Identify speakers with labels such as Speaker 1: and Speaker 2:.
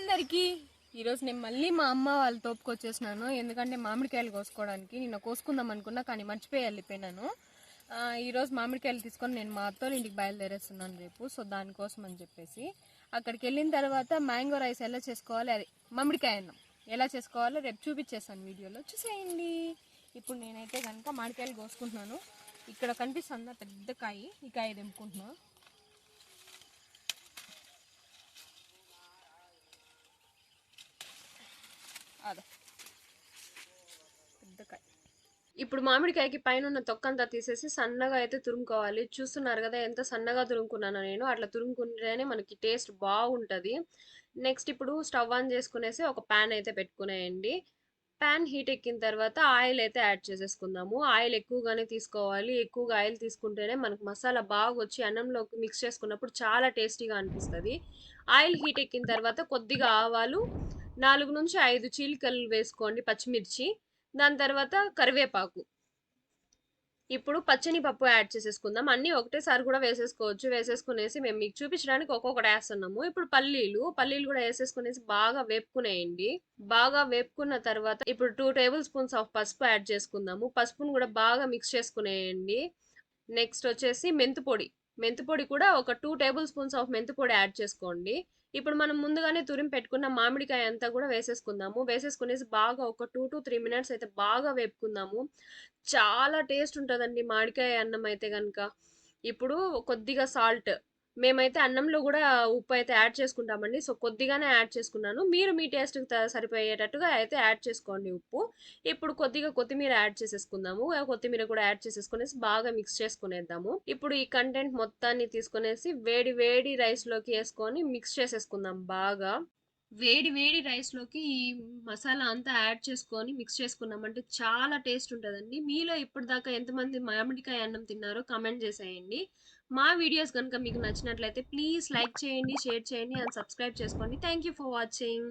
Speaker 1: అందరికీ. ఈరోజు నేను మళ్ళీ మా అమ్మ వాళ్ళ తోపుకి వచ్చేసినాను ఎందుకంటే మామిడికాయలు కోసుకోవడానికి నిన్న కోసుకుందాం అనుకున్నా కానీ మర్చిపోయి వెళ్ళిపోయినాను. ఈరోజు మామిడికాయలు తీసుకొని నేను మా అత్తోళ్ళ ఇంటికి బయలుదేరేస్తున్నాను రేపు. సో దానికోసం అని చెప్పేసి. అక్కడికి వెళ్ళిన తర్వాత మ్యాంగో రైస్ ఎలా చేసుకోవాలి? అది మామిడికాయ అన్నం. ఎలా చేసుకోవాలో రేపు చూపించేస్తాను వీడియోలో. చూసేయండి. ఇప్పుడు నేనైతే కనుక మామిడికాయలు కోసుకుంటున్నాను. ఇక్కడ కనిపిస్తుందా పెద్ద కాయ. ఈ కాయ తెంపుకుంటున్నాను అదో. పెద్ద కాయ. ఇప్పుడు మామిడికాయకి పైన ఉన్న తొక్కంతా తీసేసి సన్నగా అయితే తురుముకోవాలి. చూస్తున్నారు కదా ఎంత సన్నగా తురుముకున్నానో నేను. అట్లా తురుముకుంటేనే మనకి టేస్ట్ బాగుంటుంది. నెక్స్ట్ ఇప్పుడు స్టవ్ ఆన్ చేసుకునేసి ఒక ప్యాన్ అయితే పెట్టుకునేయండి. ప్యాన్ హీట్ ఎక్కిన తర్వాత ఆయిల్ అయితే యాడ్ చేసేసుకుందాము. ఆయిల్ ఎక్కువగానే తీసుకోవాలి. ఎక్కువగా ఆయిల్ తీసుకుంటేనే మనకు మసాలా బాగా వచ్చి అన్నంలోకి మిక్స్ చేసుకున్నప్పుడు చాలా టేస్టీగా అనిపిస్తుంది. ఆయిల్ హీట్ ఎక్కిన తర్వాత కొద్దిగా ఆవాలు నాలుగు నుంచి ఐదు చీలికలు వేసుకోండి పచ్చిమిర్చి. దాని తర్వాత కరివేపాకు. ఇప్పుడు పచ్చని పప్పు యాడ్ చేసేసుకుందాం. అన్నీ ఒకటేసారి కూడా వేసేసుకోవచ్చు. వేసేసుకునేసి మేము మీకు చూపించడానికి ఒక్కొక్కటి వేస్తున్నాము. ఇప్పుడు పల్లీలు పల్లీలు కూడా వేసేసుకునేసి బాగా వేపుకునేయండి. బాగా వేపుకున్న తర్వాత ఇప్పుడు టూ టేబుల్ స్పూన్స్ ఆఫ్ పసుపు యాడ్ చేసుకుందాము. పసుపును కూడా బాగా మిక్స్ చేసుకునేయండి. నెక్స్ట్ వచ్చేసి మెంతు పొడి మెంతిపొడి కూడా ఒక టూ టేబుల్ స్పూన్స్ ఆఫ్ మెంతిపొడి యాడ్ చేసుకోండి. ఇప్పుడు మనం ముందుగానే తురిమి పెట్టుకున్న మామిడికాయ అంతా కూడా వేసేసుకుందాము. వేసేసుకునేసి బాగా ఒక టూ టు త్రీ మినిట్స్ అయితే బాగా వేపుకుందాము. చాలా టేస్ట్ ఉంటుందండి మామిడికాయ అన్నం అయితే కనుక ఇప్పుడు కొద్దిగా సాల్ట్ మేమైతే అన్నంలో కూడా ఉప్పు అయితే యాడ్ చేసుకుంటామండి. సో కొద్దిగానే యాడ్ చేసుకున్నాను. మీరు మీ టేస్ట్కి సరిపోయేటట్టుగా అయితే యాడ్ చేసుకోండి ఉప్పు. ఇప్పుడు కొద్దిగా కొత్తిమీర యాడ్ చేసేసుకుందాము. కొత్తిమీర కూడా యాడ్ చేసేసుకునేసి బాగా మిక్స్ చేసుకునేద్దాము. ఇప్పుడు ఈ కంటెంట్ మొత్తాన్ని తీసుకునేసి వేడి వేడి రైస్లోకి వేసుకొని మిక్స్ చేసేసుకుందాం బాగా. వేడి వేడి రైస్లోకి ఈ మసాలా అంతా యాడ్ చేసుకొని మిక్స్ చేసుకున్నామంటే చాలా టేస్ట్ ఉంటుందండి. మీలో ఇప్పటిదాకా ఎంతమంది మామిడికాయ అన్నం తిన్నారో కామెంట్ చేసేయండి. మా వీడియోస్ కనుక మీకు నచ్చినట్లయితే ప్లీజ్ లైక్ చేయండి షేర్ చేయండి అండ్ సబ్స్క్రైబ్ చేసుకోండి. Thank you for watching.